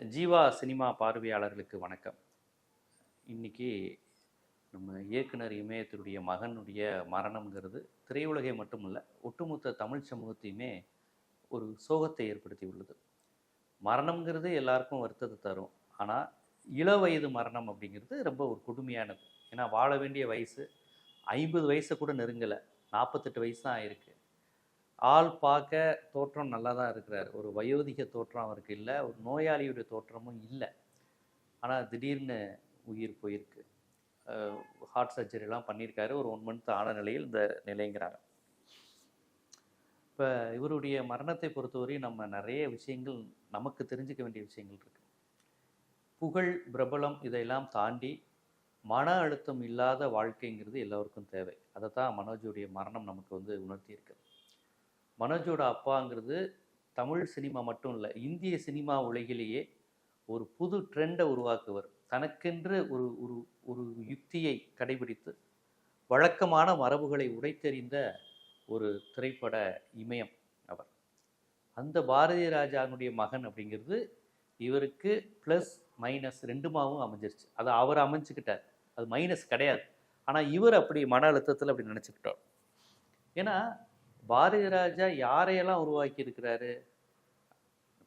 Jeeva cinema பார்வையாளர்களுக்கு வணக்கம். இன்னைக்கு நம்ம இயக்குனர் இமயத்தினுடைய மகனுடைய மரணம்ங்கிறது திரையுலகை மட்டுமல்ல ஒட்டுமொத்த தமிழ் சமூகத்தையுமே ஒரு சோகத்தை ஏற்படுத்தி உள்ளது. மரணம்ங்கிறது எல்லாருக்கும் வருத்தத்தை தரும். ஆனால் இள வயது மரணம் அப்படிங்கிறது ரொம்ப ஒரு கொடுமையானது. ஏன்னா வாழ வேண்டிய வயசு ஐம்பது வயசை கூட நெருங்கலை. நாற்பத்தெட்டு வயசு தான் ஆயிருக்கு. ஆள் பார்க்க தோற்றம் நல்லா தான் இருக்கிறார். ஒரு வயோதிக தோற்றம் அவருக்கு இல்லை. ஒரு நோயாளியுடைய தோற்றமும் இல்லை. ஆனால் திடீர்னு உயிர் போயிருக்கு. ஹார்ட் சர்ஜரிலாம் பண்ணியிருக்காரு. ஒரு ஒன் மந்த் ஆன நிலையில் இந்த நிலைங்கிறாங்க இப்போ இவருடைய மரணத்தை பொறுத்தவரை நம்ம நிறைய விஷயங்கள் நமக்கு தெரிஞ்சுக்க வேண்டிய விஷயங்கள் இருக்கு. புகழ் பிரபலம் இதையெல்லாம் தாண்டி மன அழுத்தம் இல்லாத வாழ்க்கைங்கிறது எல்லோருக்கும் தேவை. அதை தான் மனோஜுடைய மரணம் நமக்கு வந்து உணர்த்தியிருக்கு. மனோஜோட அப்பாங்கிறது தமிழ் சினிமா மட்டும் இல்லை இந்திய சினிமா உலகிலேயே ஒரு புது ட்ரெண்டை உருவாக்குவர். தனக்கென்று ஒரு ஒரு ஒரு யுக்தியை கடைபிடித்து வழக்கமான மரபுகளை உடைத்தெறிந்த ஒரு திரைப்பட இமயம் அவர். அந்த பாரதி ராஜாவினுடைய மகன் அப்படிங்கிறது இவருக்கு ப்ளஸ் மைனஸ் ரெண்டுமாவும் அமைஞ்சிருச்சு. அதை அவர் அமைஞ்சுக்கிட்டார். அது மைனஸ் கிடையாது. ஆனால் இவர் அப்படி மன அழுத்தத்தில் அப்படி நினச்சிக்கிட்டோம் ஏன்னா பாரதி ராஜா யாரையெல்லாம் உருவாக்கி இருக்கிறாரு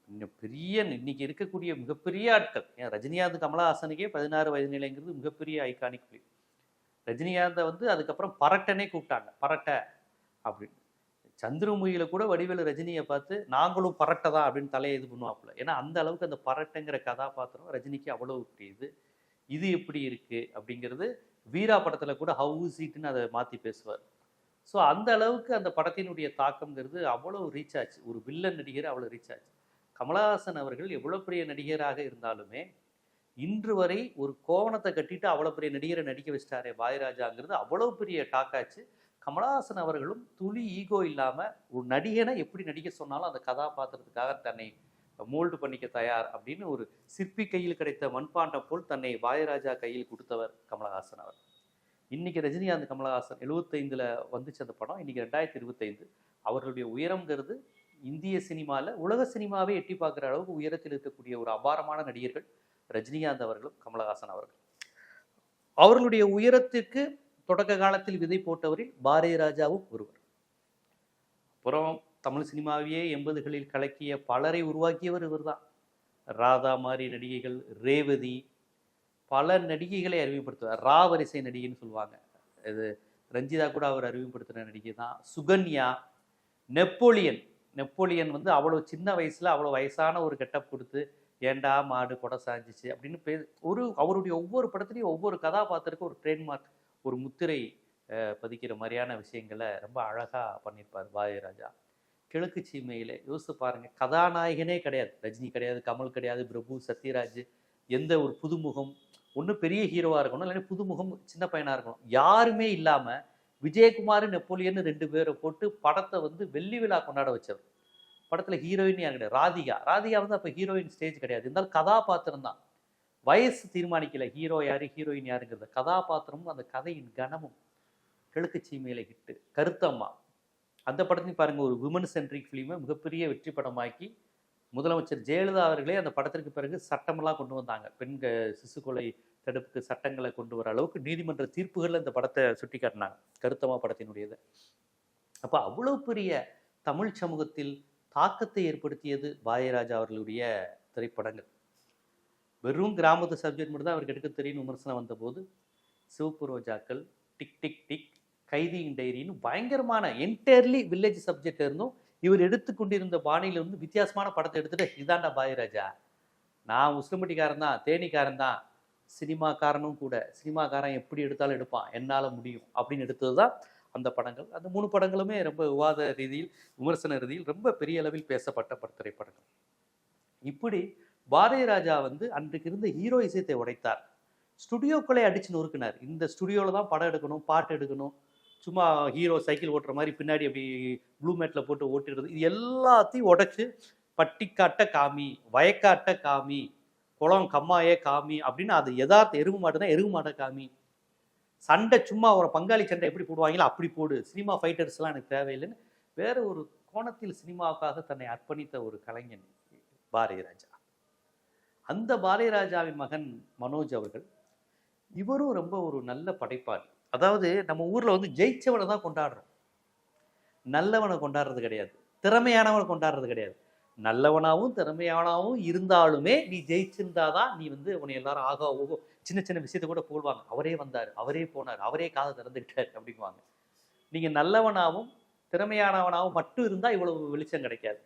இன்னும் பெரிய இன்னைக்கு இருக்கக்கூடிய மிகப்பெரிய ஆட்கள். ஏன் ரஜினிகாந்த் கமலஹாசனுக்கே பதினாறு வயது நிலைங்கிறது மிகப்பெரிய ஐகானிக் ஃபிலிம் ரஜினிகாந்தை வந்து அதுக்கப்புறம் பரட்டனே கூப்பிட்டாங்க. பரட்டை அப்படின்னு சந்திரமுகியில் கூட வடிவேலு ரஜினியை பார்த்து நாங்களும் பரட்டை தான் அப்படின்னு தலையை இது பண்ணுவாப்புல. ஏன்னா அந்த அளவுக்கு அந்த பரட்டைங்கிற கதாபாத்திரம் ரஜினிக்கு அவ்வளவு புரியுது இது. எப்படி இருக்கு அப்படிங்கிறது வீரா படத்தில் கூட ஹவு சீட்டுன்னு அதை மாற்றி பேசுவார். ஸோ அந்த அளவுக்கு அந்த படத்தினுடைய தாக்கம்ங்கிறது அவ்வளோ ரீச் ஆச்சு. ஒரு வில்லன் நடிகர் அவ்வளோ ரீச் ஆச்சு. கமலஹாசன் அவர்கள் எவ்வளோ பெரிய நடிகராக இருந்தாலுமே இன்று வரை ஒரு கோவணத்தை கட்டிட்டு அவ்வளோ பெரிய நடிகரை நடிக்க வச்சிட்டாரே பாயராஜாங்கிறது அவ்வளோ பெரிய டாக் ஆச்சு. கமலஹாசன் அவர்களும் துளி ஈகோ இல்லாமல் ஒரு நடிகனை எப்படி நடிக்க சொன்னாலும் அந்த கதாபாத்திரத்துக்காக தன்னை மோல்டு பண்ணிக்க தயார் அப்படின்னு ஒரு சிற்பி கையில் கிடைத்த மண்பாண்டம் போல் தன்னை பாயராஜா கையில் கொடுத்தவர் கமலஹாசன் அவர். இன்னைக்கு ரஜினிகாந்த் கமலஹாசன் எழுபத்தைந்தில் வந்துச்சு அந்த படம். இன்னைக்கு ரெண்டாயிரத்தி இருபத்தைந்து. அவர்களுடைய உயரம்ங்கிறது இந்திய சினிமாவில் உலக சினிமாவே எட்டி பார்க்குற அளவுக்கு உயரத்தில் இருக்கக்கூடிய ஒரு அபாரமான நடிகர்கள் ரஜினிகாந்த் அவர்களும் கமலஹாசன் அவர்கள். அவர்களுடைய உயரத்திற்கு தொடக்க காலத்தில் விதை போட்டவரில் பாரதி ராஜாவும் ஒருவர். அப்புறம் தமிழ் சினிமாவையே எண்பதுகளில் கலக்கிய பலரை உருவாக்கியவர் இவர்தான். ராதா மாதிரி நடிகைகள் ரேவதி பல நடிகைகளை அறிமுகப்படுத்துவார் ரா வரிசை நடிகைன்னு சொல்லுவாங்க. இது ரஞ்சிதா கூட அவர் அறிமுகப்படுத்தின நடிகை தான். சுகன்யா நெப்போலியன். நெப்போலியன் வந்து அவ்வளோ சின்ன வயசில் அவ்வளோ வயசான ஒரு கெட்டப் கொடுத்து ஏண்டா மாடு கொடை சாஞ்சிச்சு அப்படின்னு பே ஒரு அவருடைய ஒவ்வொரு படத்துலையும் ஒவ்வொரு கதாபாத்திரக்கும் ஒரு ட்ரேட்மார்க் ஒரு முத்திரை பதிக்கிற மாதிரியான விஷயங்களை ரொம்ப அழகாக பண்ணியிருப்பார் பாரதிராஜா. கிழக்கு சீமையில் யோசித்து பாருங்கள் கதாநாயகனே கிடையாது. ரஜினி கிடையாது கமல் கிடையாது பிரபு சத்யராஜ் எந்த ஒரு புதுமுகம் ஒன்று பெரிய ஹீரோவாக இருக்கணும் இல்லைன்னா புதுமுகம் சின்ன பையனாக இருக்கணும். யாருமே இல்லாமல் விஜயகுமார் நெப்போலியன் ரெண்டு பேரை போட்டு படத்தை வந்து வெள்ளி விழா கொண்டாட வச்சவர். படத்தில் ஹீரோயின் யார் கிடையாது? ராதிகா. ராதிகா வந்து அப்போ ஹீரோயின் ஸ்டேஜ் கிடையாது. இருந்தாலும் கதாபாத்திரம் தான். வயசு தீர்மானிக்கல. ஹீரோ யார் ஹீரோயின் யாருங்கிறத. கதாபாத்திரமும் அந்த கதையின் கனமும் கிழக்கு சீமையில ஹிட்டு கருத்தம்மா. அந்த படத்தையும் பாருங்கள் ஒரு விமன் சென்ட்ரிக் ஃபிலிமை மிகப்பெரிய வெற்றி படமாக்கி முதலமைச்சர் ஜெயலலிதா அவர்களே அந்த படத்திற்கு பிறகு சட்டமெல்லாம் கொண்டு வந்தாங்க. பெண்கள் சிசு கொலை தடுப்புக்கு சட்டங்களை கொண்டு வர அளவுக்கு நீதிமன்ற தீர்ப்புகளில் இந்த படத்தை சுட்டி காட்டினாங்க கருத்தமா படத்தினுடையது. அப்போ அவ்வளோ பெரிய தமிழ் சமூகத்தில் தாக்கத்தை ஏற்படுத்தியது பாயராஜா அவர்களுடைய திரைப்படங்கள். வெறும் கிராமத்து சப்ஜெக்ட் மட்டும் தான் அவருக்கு எடுக்க தெரியும் விமர்சனம் வந்தபோது Sivappu Rojakkal tick tick tick கைதியின் டைரின்னு பயங்கரமான என்டையர்லி வில்லேஜ் சப்ஜெக்ட் இருந்தும் இவர் எடுத்துக்கொண்டிருந்த பாணியில இருந்து வித்தியாசமான படத்தை எடுத்துட்டு இதாண்டா பாயிராஜா நான் முஸ்லிமட்டிக்காரன் தான் தேனிக்காரன் தான். சினிமாக்காரனும் கூட சினிமாக்காரன் எப்படி எடுத்தாலும் எடுப்பான் என்னால் முடியும் அப்படின்னு எடுத்தது தான் அந்த படங்கள். அந்த மூணு படங்களுமே ரொம்ப விவாத ரீதியில் விமர்சன ரீதியில் ரொம்ப பெரிய அளவில் பேசப்பட்ட பட திரைப்படங்கள். இப்படி பாரதி ராஜா வந்து அன்றைக்கு இருந்த ஹீரோ இசையத்தை உடைத்தார். ஸ்டுடியோக்களை அடிச்சு நொறுக்கினார். இந்த ஸ்டுடியோவில் தான் படம் எடுக்கணும் பாட்டு எடுக்கணும் சும்மா ஹீரோ சைக்கிள் ஓட்டுற மாதிரி பின்னாடி அப்படி ப்ளூ மேட்டில் போட்டு ஓட்டிடுறது. இது எல்லாத்தையும் உடைச்சு பட்டிக்காட்ட காமி வயக்காட்ட காமி குளம் கம்மாயே காமி அப்படின்னு அது யதார்த்த எருவு மாடு எருவு மாட்டை காமி. சண்டை சும்மா ஒரு பங்காளி சண்டை எப்படி போடுவாங்களோ அப்படி போடு. சினிமா ஃபைட்டர்ஸ்லாம் எனக்கு தேவையில்லைன்னு வேற ஒரு கோணத்தில் சினிமாவுக்காக தன்னை அர்ப்பணித்த ஒரு கலைஞன் பாரதி ராஜா அந்த பாரதிராஜாவின் மகன் மனோஜ் அவர்கள் இவரும் ரொம்ப ஒரு நல்ல படைப்பாளி. அதாவது நம்ம ஊரில் வந்து ஜெயிச்சவனை தான் கொண்டாடுறோம். நல்லவனை கொண்டாடுறது கிடையாது. திறமையானவனை கொண்டாடுறது கிடையாது. நல்லவனாகவும் திறமையானவும் இருந்தாலுமே நீ ஜெயிச்சிருந்தாதான் நீ வந்து உன்னை எல்லாரும் ஆக ஓகோ சின்ன சின்ன விஷயத்தை கூட போடுவாங்க அவரே வந்தார் அவரே போனார் அவரே காதை திறந்துக்கிட்டார் அப்படிங்குவாங்க. நீங்கள் நல்லவனாகவும் திறமையானவனாகவும் மட்டும் இருந்தால் இவ்வளவு வெளிச்சம் கிடைக்காது.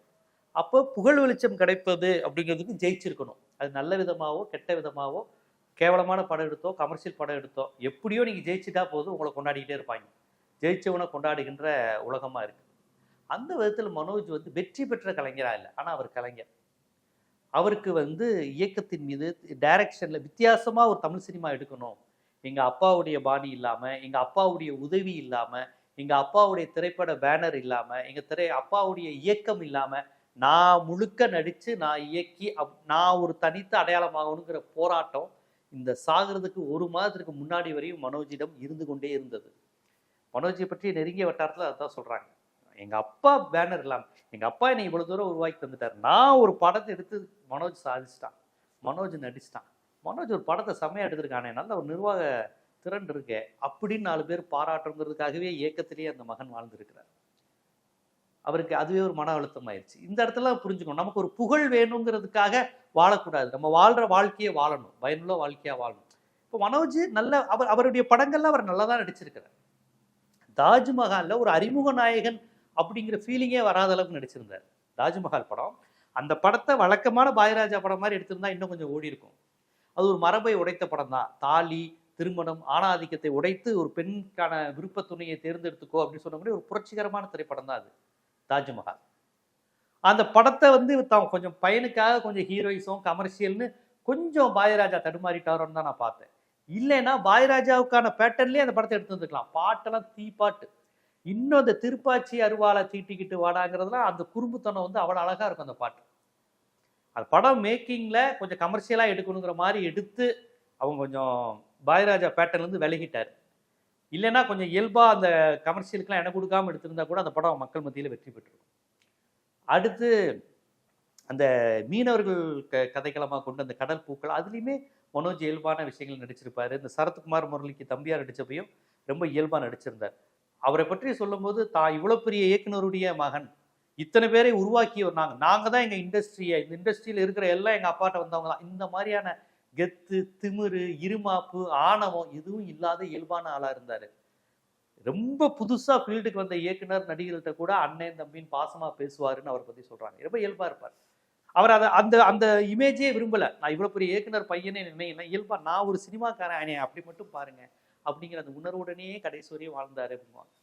அப்போ புகழ் வெளிச்சம் கிடைப்பது அப்படிங்கிறதுக்கு ஜெயிச்சிருக்கணும். அது நல்ல விதமாகவோ கெட்ட விதமாகவோ கேவலமான படம் எடுத்தோ கமர்ஷியல் படம் எடுத்தோ எப்படியோ நீங்கள் ஜெயிச்சுட்டா போதும் உங்களை கொண்டாடிக்கிட்டே இருப்பாங்க. ஜெயிச்சவனை கொண்டாடுகின்ற உலகமாக இருக்குது அந்த விதத்தில் மனோஜ் வந்து வெற்றி பெற்ற கலைஞராக இல்லை. ஆனால் அவர் கலைஞர். அவருக்கு வந்து இயக்கத்தின் மீது டைரக்ஷனில் வித்தியாசமாக ஒரு தமிழ் சினிமா எடுக்கணும். எங்கள் அப்பாவுடைய பாணி இல்லாமல் எங்கள் அப்பாவுடைய உதவி இல்லாமல் எங்கள் அப்பாவுடைய திரைப்பட பேனர் இல்லாமல் எங்கள் திரை அப்பாவுடைய இயக்கம் இல்லாமல் நான் முழுக்க நடித்து நான் இயக்கி அப்- நான் ஒரு தனித்த அடையாளமாகணுங்கிற போராட்டம் இந்த சாகிறதுக்கு ஒரு மாதத்துக்கு முன்னாடி வரையும் மனோஜிடம் இருந்து கொண்டே இருந்தது. மனோஜை பற்றி நெருங்கிய வட்டாரத்தில் அதான் சொல்கிறாங்க எங்கள் அப்பா பேனர் இல்லாம எங்கள் அப்பா என்னை இவ்வளோ தூரம் உருவாக்கி தந்துட்டார். நான் ஒரு படத்தை எடுத்து மனோஜ் சாதிச்சிட்டான். மனோஜ் நடிச்சிட்டான். மனோஜ் ஒரு படத்தை செம்மையாக எடுத்திருக்கானே நல்ல ஒரு நிர்வாக திறன் இருக்கே அப்படின்னு நாலு பேர் பாராட்டுங்கிறதுக்காகவே இயக்கத்திலேயே அந்த மகன் வாழ்ந்திருக்கிறார். அவருக்கு அதுவே ஒரு மன அழுத்தம் ஆயிடுச்சு இந்த இடத்துல புரிஞ்சுக்கணும். நமக்கு ஒரு புகழ் வேணுங்கிறதுக்காக வாழக்கூடாது. நம்ம வாழ்ற வாழ்க்கையை வாழணும். பயனுள்ள வாழ்க்கையா வாழணும். இப்போ மனோஜ் நல்ல அவர் அவருடைய படங்கள்லாம் அவர் நல்லா தான் நடிச்சிருக்கிறார். தாஜ்மஹால்ல ஒரு அறிமுக நாயகன் அப்படிங்கிற ஃபீலிங்கே வராத அளவுக்கு நடிச்சிருந்தார். தாஜ்மஹால் படம். அந்த படத்தை வழக்கமான பாயராஜா படம் மாதிரி எடுத்திருந்தா இன்னும் கொஞ்சம் ஓடி இருக்கும். அது ஒரு மரபை உடைத்த படம் தான். தாலி திருமணம் ஆணாதிக்கத்தை உடைத்து ஒரு பெண்கான விருப்ப துணையை தேர்ந்தெடுத்துக்கோ அப்படின்னு சொன்ன மாதிரி ஒரு புரட்சிகரமான திரைப்படம் தான் அது. தாஜ்மஹால். அந்த படத்தை வந்து தான் கொஞ்சம் பையனுக்காக கொஞ்சம் ஹீரோயிஸும் கமர்ஷியல்னு கொஞ்சம் பாயராஜா தடுமாறிட்டாரோன்னு தான் நான் பார்த்தேன். இல்லைன்னா பாயராஜாவுக்கான பேட்டர்ன்லேயே அந்த படத்தை எடுத்து வந்துக்கலாம் பாட்டெல்லாம் தீப்பாட்டு. இன்னும் அந்த திருப்பாச்சி அருவாளை தீட்டிக்கிட்டு வாடாங்கிறதுலாம் அந்த குறும்புத்தனம் வந்து அவ்வளோ அழகாக இருக்கும் அந்த பாட்டு. அந்த படம் மேக்கிங்கில் கொஞ்சம் கமர்ஷியலாக எடுக்கணுங்கிற மாதிரி எடுத்து அவங்க கொஞ்சம் பாயராஜா பேட்டர்லேருந்து விலகிட்டார். இல்லைன்னா கொஞ்சம் இயல்பாக அந்த கமர்ஷியலுக்குலாம் இடம் கொடுக்காம எடுத்திருந்தா கூட அந்த படம் மக்கள் மத்தியில் வெற்றி பெற்றிருக்கும் அடுத்து அந்த மீனவர்கள் க கதைக்களமாக கொண்டு அந்த கடல் பூக்கள் அதுலேயுமே மனோஜ் இயல்பான விஷயங்கள் நடிச்சிருப்பார். இந்த சரத்குமார் முரளிக்கு தம்பியார் நடித்தப்பையும் ரொம்ப இயல்பாக நடிச்சிருந்தார். அவரை பற்றி சொல்லும்போது தான் இவ்வளோ பெரிய இயக்குனருடைய மகன். இத்தனை பேரை உருவாக்கியவர் நாங்கள் நாங்கள் தான் எங்கள் இண்டஸ்ட்ரியை இந்த இண்டஸ்ட்ரியில் இருக்கிற எல்லாம் எங்கள் அப்பாட்ட வந்தவங்க தான். இந்த மாதிரியான கெத்து திமிரு இருமாப்பு ஆணவம் எதுவும் இல்லாத இயல்பான ஆளாக இருந்தார். ரொம்ப புதுசாக ஃபீல்டுக்கு வந்த இயக்குனர் நடிகர்கள்ட்ட கூட அண்ணன் தம்பின்னு பாசமாக பேசுவாருன்னு அவரை பற்றி சொல்கிறாங்க ரொம்ப இயல்பாக இருப்பார். அவர் அதை அந்த அந்த இமேஜே விரும்பலை. நான் இவ்வளோ பெரிய இயக்குனர் பையனே நினைக்கல இயல்பாக நான் ஒரு சினிமாக்காரன். ஆனே அப்படி மட்டும் பாருங்க. அப்படிங்கிற அந்த உணர்வுடனே கடைசி வரையும் வாழ்ந்தாரு அப்படிங்குவாங்க.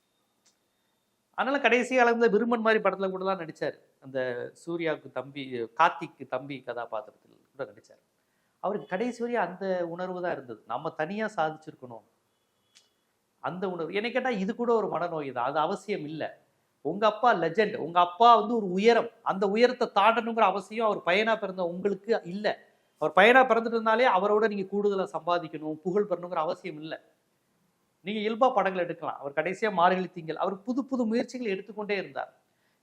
அதனால கடைசி அளந்த விருமன் மாதிரி படத்தில் கூட தான் நடிச்சார். அந்த சூர்யாவுக்கு தம்பி கார்த்திக்கு தம்பி கதாபாத்திரத்தில் கூட நடிச்சார். அவருக்கு கடைசி வரையும் அந்த உணர்வு தான் இருந்தது. நம்ம தனியாக சாதிச்சிருக்கணும். அந்த உணர்வு. என்னை கேட்டால் இது கூட ஒரு மனநோய் தான். அது அவசியம் இல்லை. உங்கள் அப்பா லெஜெண்ட் உங்கள் அப்பா வந்து ஒரு உயரம். அந்த உயரத்தை தாண்டணுங்கிற அவசியம் அவர் பயனாக பிறந்த உங்களுக்கு இல்லை. அவர் பயனாக பிறந்துட்டு இருந்தாலே அவரோட நீங்கள் கூடுதலாக சம்பாதிக்கணும் புகழ் பெறணுங்கிற அவசியம் இல்லை. நீங்கள் இயல்பாக படங்கள் எடுக்கலாம். அவர் கடைசியாக மார்கழி திங்கள். அவர் புது புது முயற்சிகள் எடுத்துக்கொண்டே இருந்தார்.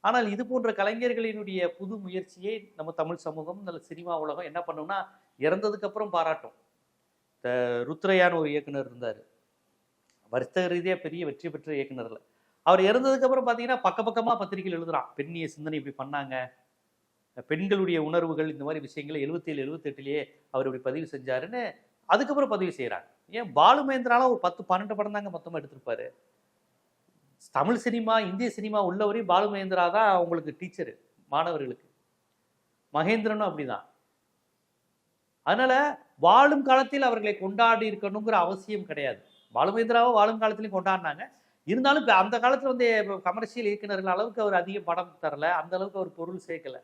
ஆனால் இது போன்ற கலைஞர்களினுடைய புது முயற்சியை நம்ம தமிழ் சமூகம் நல்ல சினிமா உலகம் என்ன பண்ணும்னா இறந்ததுக்கப்புறம் பாராட்டும். இந்த ருத்ரையான்னு ஒரு இயக்குனர் இருந்தார். வர்த்தக ரீதியா பெரிய வெற்றி பெற்ற இயக்குனர்ல அவர் இறந்ததுக்கு அப்புறம் பக்க பக்கமாக பத்திரிகையில் எழுதுறான். பெண்ணிய சிந்தனை இப்படி பண்ணாங்க. பெண்களுடைய உணர்வுகள் இந்த மாதிரி விஷயங்களை எழுபத்தேழு எழுபத்தெட்டுலேயே அவர் இப்படி பதிவு செஞ்சாருன்னு அதுக்கப்புறம் பதிவு செய்யறாங்க ஏன் பாலு ஒரு பத்து பன்னெண்டு படம் தாங்க மொத்தமாக எடுத்திருப்பாரு. தமிழ் சினிமா இந்திய சினிமா உள்ளவரையும் பாலு மகேந்திரா தான் அவங்களுக்கு டீச்சரு மாணவர்களுக்கு. மகேந்திரனும் அப்படிதான். அதனால வாழும் காலத்தில் அவர்களை கொண்டாடி இருக்கணுங்கிற அவசியம் கிடையாது. பாலு மகேந்திராவை வாழும் காலத்திலையும் கொண்டாடினாங்க. இருந்தாலும் இப்போ அந்த காலத்துல வந்து கமர்ஷியல் இயக்குனர்கள் அளவுக்கு அவர் அதிக படம் தரல. அந்த அளவுக்கு அவர் பொருள் சேர்க்கல.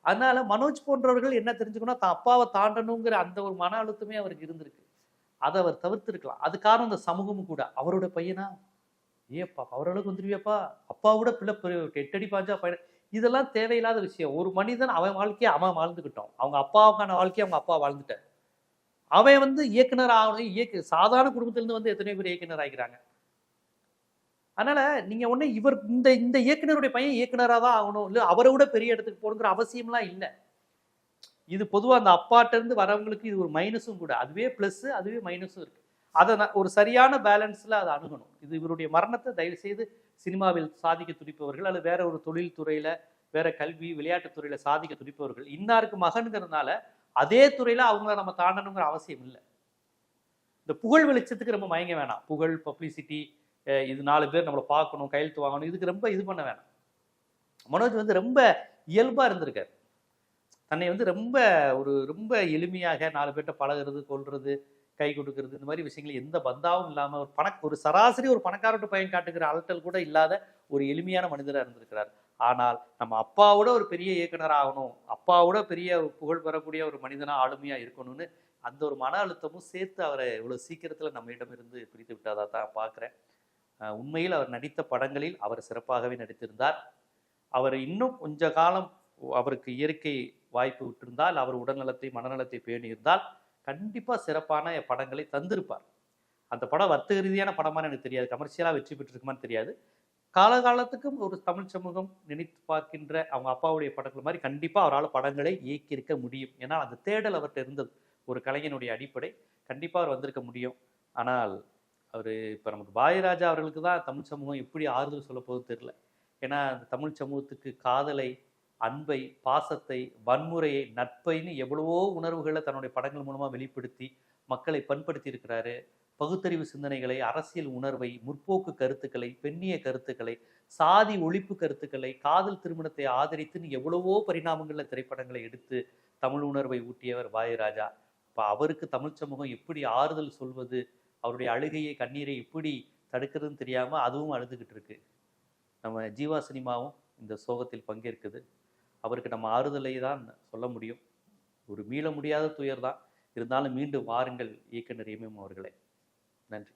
அதனால மனோஜ் போன்றவர்கள் என்ன தெரிஞ்சுக்கணும் தான் அப்பாவை தாண்டணுங்கிற அந்த ஒரு மன அழுத்தமே அவருக்கு இருந்திருக்கு. அதை அவர் தவிர்த்திருக்கலாம். அது காரணம் இந்த சமூகமும் கூட. அவரோட பையனா? ஏப்பா அவரளவுக்கு வந்துடுவியப்பா அப்பா கூட பிள்ளை எட்டடி பாஞ்சா பையன் இதெல்லாம் தேவையில்லாத விஷயம். ஒரு மனிதன் அவன் வாழ்க்கையை அவன் வாழ்ந்துக்கிட்டோம் அவங்க அப்பாவுக்கான வாழ்க்கையை அவங்க அப்பா வாழ்ந்துட்டார். அவன் வந்து இயக்குனர் ஆகணும். இயக்கு சாதாரண குடும்பத்திலிருந்து வந்து எத்தனை பேர் இயக்குனர் ஆகிறாங்க அதனால நீங்க ஒண்ணு இவர் இந்த இந்த இயக்குனருடைய பையன் இயக்குனராக தான் ஆகணும். இல்லை அவரை விட பெரிய இடத்துக்கு போகணுங்கிற அவசியம்லாம் இல்லை. இது பொதுவாக அந்த அப்பாட்டிருந்து வரவங்களுக்கு இது ஒரு மைனஸும் கூட. அதுவே ப்ளஸ் அதுவே மைனஸும் இருக்கு. அதை ஒரு சரியான பேலன்ஸ்ல அதை அணுகணும். இது இவருடைய மரணத்தை தயவு செய்து சினிமாவில் சாதிக்க துடிப்பவர்கள் அல்லது வேற ஒரு தொழில் துறையில் வேற கல்வி விளையாட்டுத் துறையில் சாதிக்க துடிப்பவர்கள். இன்னாருக்கு மகனுங்கிறதுனால அதே துறையில அவங்கள நம்ம தாண்டணுங்கிற அவசியம் இல்லை. இந்த புகழ் வெளிச்சத்துக்கு ரொம்ப மயங்க வேணாம். புகழ் பப்ளிசிட்டி இது நாலு பேர் நம்மளை பார்க்கணும் கையெழுத்து வாங்கணும் இதுக்கு ரொம்ப இது பண்ண வேணாம். மனோஜ் வந்து ரொம்ப இயல்பா இருந்திருக்காரு. தன்னை வந்து ரொம்ப ஒரு ரொம்ப எளிமையாக நாலு பேர்ட்ட பழகுறது கொள்வது கை கொடுக்கறது இந்த மாதிரி விஷயங்கள் எந்த பந்தாவும் இல்லாமல் ஒரு பண ஒரு சராசரி ஒரு பணக்காரட்டு பயன் காட்டுகிற அலட்டல் கூட இல்லாத ஒரு எளிமையான மனிதராக இருந்திருக்கிறார். ஆனால் நம்ம அப்பாவோட ஒரு பெரிய இயக்குனர் ஆகணும் அப்பாவோட பெரிய புகழ் பெறக்கூடிய ஒரு மனிதனாக ஆளுமையாக இருக்கணும்னு அந்த ஒரு மன அழுத்தமும் சேர்த்து அவரை இவ்வளோ சீக்கிரத்தில் நம்மிடம் இருந்து பிரித்து விட்டதாக தான் பார்க்குறேன் உண்மையில் அவர் நடித்த படங்களில் அவர் சிறப்பாகவே நடித்திருந்தார். அவர் இன்னும் கொஞ்ச காலம் அவருக்கு இயற்கை வாய்ப்பு விட்டிருந்தால் அவர் உடல்நலத்தை மனநலத்தை பேணியிருந்தால் கண்டிப்பாக சிறப்பான படங்களை தந்திருப்பார். அந்த படம் வர்த்தக ரீதியான படமான எனக்கு தெரியாது. கமர்ஷியலாக வெற்றி பெற்றிருக்குமான்னு தெரியாது. காலகாலத்துக்கும் ஒரு தமிழ் சமூகம் நினைத்து பார்க்கின்ற அவங்க அப்பாவுடைய படங்கள் மாதிரி கண்டிப்பாக அவரால் படங்களை இயக்கியிருக்க முடியும். ஏன்னா அந்த தேடல் அவர்கிட்ட இருந்தது. ஒரு கலைஞனுடைய அடிப்படை. கண்டிப்பாக அவர் வந்திருக்க முடியும். ஆனால் அவர் இப்போ நமக்கு பாயராஜா அவர்களுக்கு தான் தமிழ் சமூகம் எப்படி ஆறுதல் சொல்ல போகுது தெரில ஏன்னா அந்த தமிழ் சமூகத்துக்கு காதலை அன்பை பாசத்தை வன்முறையை நட்பைன்னு எவ்வளவோ உணர்வுகளை தன்னுடைய படங்கள் மூலமாக வெளிப்படுத்தி மக்களை பண்படுத்தி இருக்கிறாரு பகுத்தறிவு சிந்தனைகளை அரசியல் உணர்வை முற்போக்கு கருத்துக்களை பெண்ணிய கருத்துக்களை சாதி ஒழிப்பு கருத்துக்களை காதல் திருமணத்தை ஆதரித்துன்னு எவ்வளவோ பரிணாமங்களில் திரைப்படங்களை எடுத்து தமிழ் உணர்வை ஊட்டியவர் வாயுராஜா இப்போ அவருக்கு தமிழ் சமூகம் எப்படி ஆறுதல் சொல்வது அவருடைய அழுகையை கண்ணீரை எப்படி தடுக்கிறதுன்னு தெரியாமல் அதுவும் அழுதுகிட்டு இருக்கு. நம்ம ஜீவா சினிமாவும் இந்த சோகத்தில் பங்கேற்குது. அவருக்கு நம்ம ஆறுதலை தான் சொல்ல முடியும். ஒரு மீள முடியாத துயர் தான். இருந்தாலும் மீண்டும் வாருங்கள் இயக்குனர் எம்எம் அவர்களே. நன்றி.